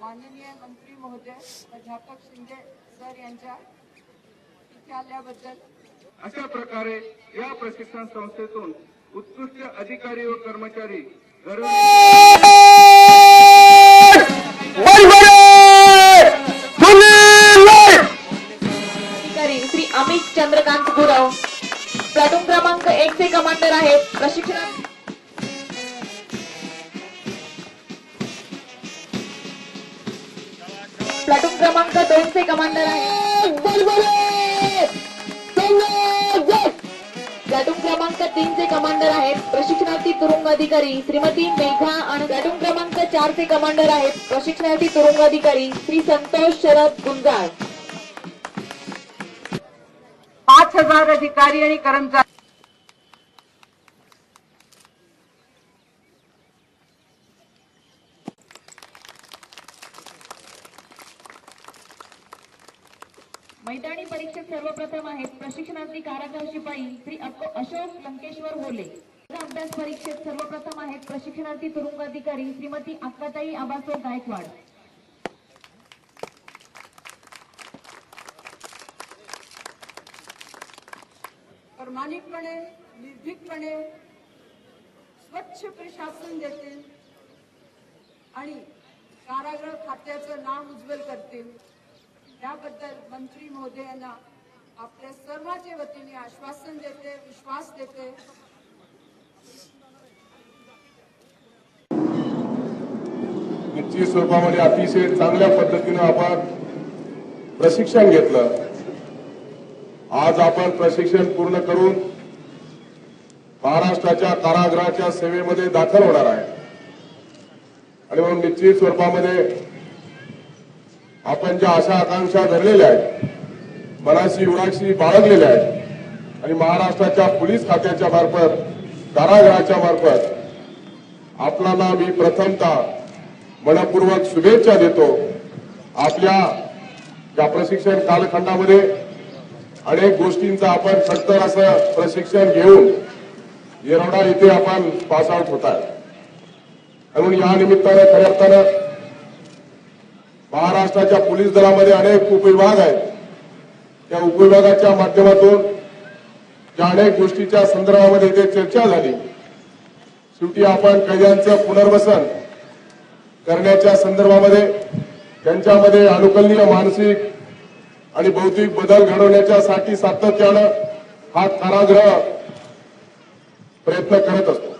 माननीय मंत्री महोदय प्राध्यापक शिंदे सर यांच्या इथे आल्याबद्दल अशा प्रकारे या प्रशिक्षण संस्थेतून उत्कृष्ट अधिकारी व कर्मचारी अधिकारी श्री अमित चंद्रकांत गुरव. प्लॅटून क्रमांक एक चे कमांडर आहेत. प्रशिक्षण प्लॅटून क्रमांक दोन चे कमांडर आहेत. प्लॅटून क्रमांक तीन चे कमांडर आहेत. प्रशिक्षणार्थी तुरुंग अधिकारी श्रीमती मेघा आणि प्लॅटून क्रमांक चार चे कमांडर आहेत. प्रशिक्षणार्थी तुरुंग अधिकारी श्री संतोष शरद गुंजाळ. हजार अधिकारी आणि कर्मचारी. मैदानी परीक्षेत सर्वप्रथम आहेत प्रशिक्षणार्थी कारागार शिपाई श्री अशोक लंकेश्वर होले अभ्यास परीक्षेत सर्वप्रथम आहेत प्रशिक्षणार्थी तुरुंग अधिकारी श्रीमती अक्काताई आबासो गायकवाड. प्रामाणिकपणे निर्भीकपणे स्वच्छ प्रशासन देतील आणि कारागृह खात्याचं नाव उज्ज्वल करतील. याबद्दल मंत्री महोदयांना आपल्या सर्वांच्या वतीने आश्वासन देते विश्वास देते. निश्चित स्वरूपामध्ये अतिशय चांगल्या पद्धतीनं आपण प्रशिक्षण घेतलं. आज आपण प्रशिक्षण पूर्ण करून महाराष्ट्राच्या कारागृहाच्या सेवेमध्ये दाखल होणार आहे. आणि म्हणून निश्चित स्वरूपामध्ये आपण ज्या आशा आकांक्षा धरलेल्या आहेत मनाशी उराशी बाळगलेल्या आहेत आणि महाराष्ट्राच्या पोलीस खात्याच्या मार्फत कारागृहाच्या मार्फत आपल्याला मी प्रथमतः मनपूर्वक शुभेच्छा देतो. आपल्या या प्रशिक्षण कालखंडामध्ये अनेक गोष्टींचं आपण सत्तर असं प्रशिक्षण घेऊन येरवडा इथे आपण पास आउट होत आहे. म्हणून या निमित्तानं खऱ्या अर्थानं महाराष्ट्राच्या पोलीस दलामध्ये अनेक उपविभाग आहेत. त्या उपविभागाच्या माध्यमातून ज्या अनेक गोष्टीच्या संदर्भामध्ये इथे चर्चा झाली शेवटी आपण कैद्यांचं पुनर्वसन करण्याच्या संदर्भामध्ये त्यांच्यामध्ये अनुकलनीय मानसिक आणि भौतिक बदल घडवण्याच्या साठी सातत्यानं हा कारागृह प्रयत्न करत असतो.